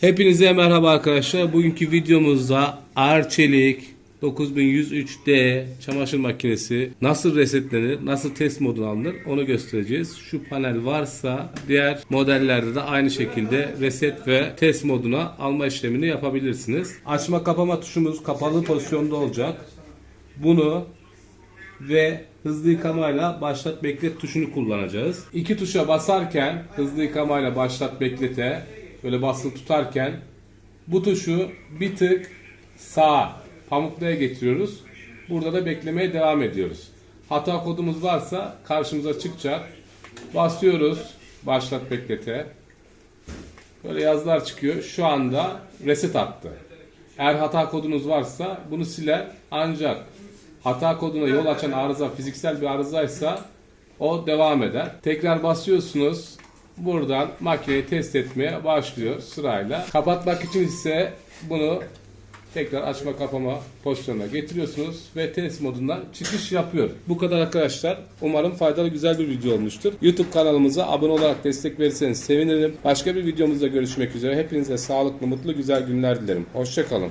Hepinize merhaba arkadaşlar. Bugünkü videomuzda Arçelik 9103D çamaşır makinesi nasıl resetlenir, nasıl test moduna alınır onu göstereceğiz. Şu panel varsa diğer modellerde de aynı şekilde reset ve test moduna alma işlemini yapabilirsiniz. Açma kapama tuşumuz kapalı pozisyonda olacak. Bunu ve hızlı yıkamayla başlat beklet tuşunu kullanacağız. İki tuşa basarken hızlı yıkamayla başlat beklete böyle basılı tutarken bu tuşu bir tık sağa pamukluya getiriyoruz. Burada da beklemeye devam ediyoruz. Hata kodumuz varsa karşımıza çıkacak. Basıyoruz başlat beklete. Böyle yazılar çıkıyor. Şu anda reset attı. Eğer hata kodunuz varsa bunu siler ancak hata koduna yol açan arıza fiziksel bir arızaysa o devam eder. Tekrar basıyorsunuz. Buradan makineyi test etmeye başlıyor sırayla. Kapatmak için ise bunu tekrar açma kapama pozisyonuna getiriyorsunuz ve test modundan çıkış yapıyor. Bu kadar arkadaşlar. Umarım faydalı güzel bir video olmuştur. YouTube kanalımıza abone olarak destek verirseniz sevinirim. Başka bir videomuzda görüşmek üzere. Hepinize sağlıklı, mutlu, güzel günler dilerim. Hoşçakalın.